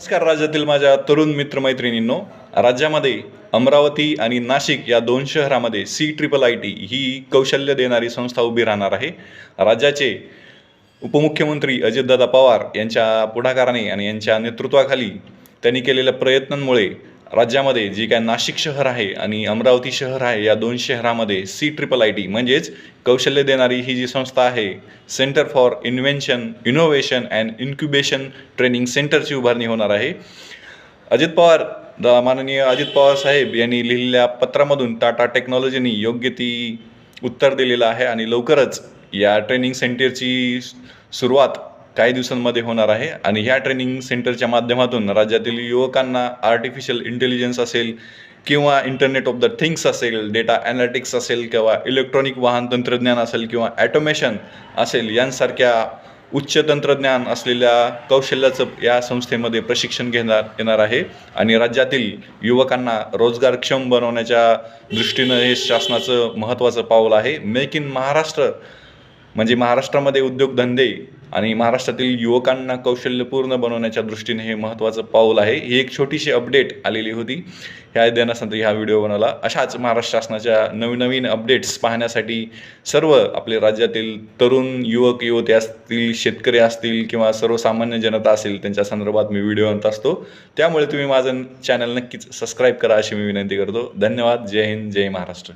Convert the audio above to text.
नमस्कार राज्यातील माझ्या तरुण मित्रमैत्रिणींनो राज्यामध्ये अमरावती आणि नाशिक या दोन शहरामध्ये सी ट्रिपल आय टी ही कौशल्य देणारी संस्था उभी राहणार आहे. राज्याचे उपमुख्यमंत्री अजितदादा पवार यांच्या पुढाकाराने आणि यांच्या नेतृत्वाखाली त्यांनी केलेल्या प्रयत्नांमुळे राज्यामध्ये जी काय नाशिक शहर आहे आणि अमरावती शहर आहे या दोन शहरामध्ये सी ट्रिपल आय टी म्हणजेच कौशल्य देणारी ही जी संस्था आहे centre for invention innovation and incubation training सेंटरची उभारणी होणार आहे. अजित पवार द माननीय अजित पवार साहेब यांनी लिहिलेल्या पत्रामधून टाटा टेक्नॉलॉजीनी योग्य ती उत्तर दिलेलं आहे आणि लवकरच या ट्रेनिंग सेंटरची सुरुवात काही दिवसांमध्ये होणार आहे. आणि ह्या ट्रेनिंग सेंटरच्या माध्यमातून राज्यातील युवकांना आर्टिफिशियल इंटेलिजन्स असेल किंवा इंटरनेट ऑफ द थिंग्स असेल डेटा ॲनालिटिक्स असेल किंवा इलेक्ट्रॉनिक वाहन तंत्रज्ञान असेल किंवा ॲटोमेशन असेल यांसारख्या उच्च तंत्रज्ञान असलेल्या कौशल्याचं या संस्थेमध्ये प्रशिक्षण घेणार येणार आहे. आणि राज्यातील युवकांना रोजगारक्षम बनवण्याच्या दृष्टीनं हे शासनाचं महत्त्वाचं पाऊल आहे. मेक इन महाराष्ट्र म्हणजे महाराष्ट्रामध्ये उद्योगधंदे आणि महाराष्ट्रातील युवकांना कौशल्यपूर्ण बनवण्याच्या दृष्टीने हे महत्त्वाचं पाऊल आहे. ही एक छोटीशी अपडेट आलेली होती. ह्या देण्यासाठी हा व्हिडिओ बनवला. अशाच महाराष्ट्र शासनाच्या नवनवीन अपडेट्स पाहण्यासाठी सर्व आपले राज्यातील तरुण युवक युवती असतील शेतकरी असतील किंवा सर्वसामान्य जनता असेल त्यांच्या संदर्भात मी व्हिडिओ आणत असतो. त्यामुळे तुम्ही माझं चॅनल नक्कीच सबस्क्राईब करा अशी मी विनंती करतो. धन्यवाद. जय हिंद. जय महाराष्ट्र.